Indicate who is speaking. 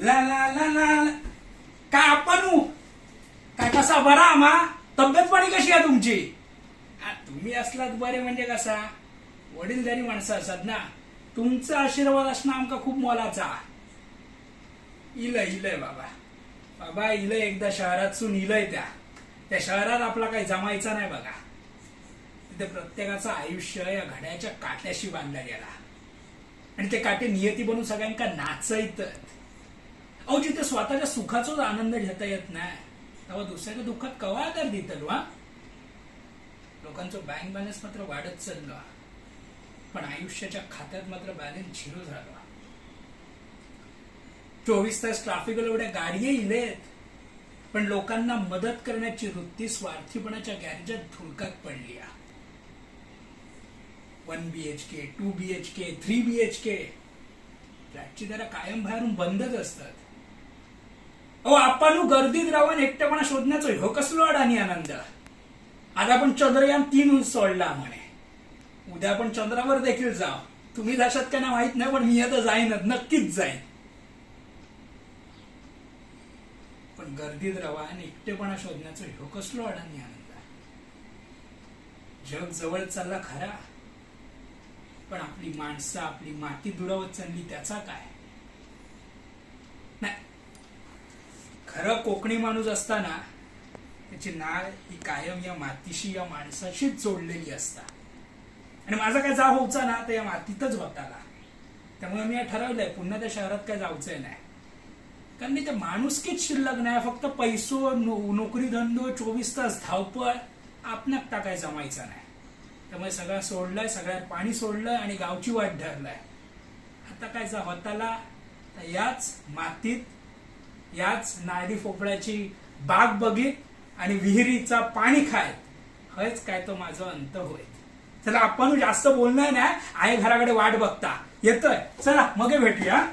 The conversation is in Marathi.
Speaker 1: ला ला ला ला काय आपण? काय कसा बरा आम्हा तब्येत पाणी कशी आहे तुमची? तुम्ही असलात बरे म्हणजे कसा? वडीलधारी माणसं असतात ना. तुमचा आशीर्वाद असणं आमका खूप मोलाचा. इलय इलय बाबा. बाबा इलय एकदा शहरातून इलय त्या. त्या शहरात आपला काही जमायचा नाही बघा. तिथे प्रत्येकाचं आयुष्य या घड्याच्या काट्याशी बांधला गेला. आणि ते काटे नियती बनून सगळ्यांका नाचयत अहो जिथे स्वतःच्या सुखाचाच आनंद घेता येत नाही तेव्हा दुसऱ्याच्या दुःखात कवा आधार देतलो हा? लोकांचं बँक बॅलन्स मात्र वाढत चाललो. पण आयुष्याच्या खात्यात मात्र बॅलन्स झिरो झालो. चोवीस तास ट्राफिक एवढ्या गाड्या इलेत पण लोकांना मदत करण्याची वृत्ती स्वार्थीपणाच्या गॅरेजात धुडकात पडली one BHK two BHK three BHK के फ्लॅटची जरा कायम बाहेरून बंदच असतात. अहो आपण गर्दीत राहून एकटेपणा शोधण्याचं ह्यो कसलो अडाणी आनंद? आज आपण चंद्रयान तीन सोडला म्हणे. उद्या आपण चंद्रावर देखील जाव तुम्ही जाशात का नाही माहीत नाही पण मी आता जाईनच नक्कीच जाईन. पण गर्दीत राहा आणि एकटेपणा शोधण्याचं ह्यो कसलो अडाणी आनंद? जग जवळ चालला खरा. पण आपली माणसं आपली माती दुरावत चालली त्याचा काय? नाही खरं कोकणी माणूस असताना त्याची नाळ ही कायम या मातीशी या माणसाशीच जोडलेली असता. आणि माझा काय जाव होऊचा ना तर या मातीतच होताला. त्यामुळे मी ठरवलंय पुन्हा त्या शहरात काय जाऊचंय नाही. कारण मी ते माणुसकीच शिल्लक नाही फक्त पैसो नो- नोकरी धंदो चोवीस तास धावपळ आपणात टाकाय जमायचा नाही. त्यामुळे सगळं सोडलंय सगळ्यात पाणी सोडलंय आणि गावची वाट धरलाय. आता काय जा होताला तर याच मातीत याच नायडी फोपळ्याची बाग बघीत आणि विहिरीचा पाणी खायत हयच काय तो माझा अंत होय. चला आपण जास्त बोलणार नाही. आई घराकडे वाट बघता. येतोय. चला मग भेटूया.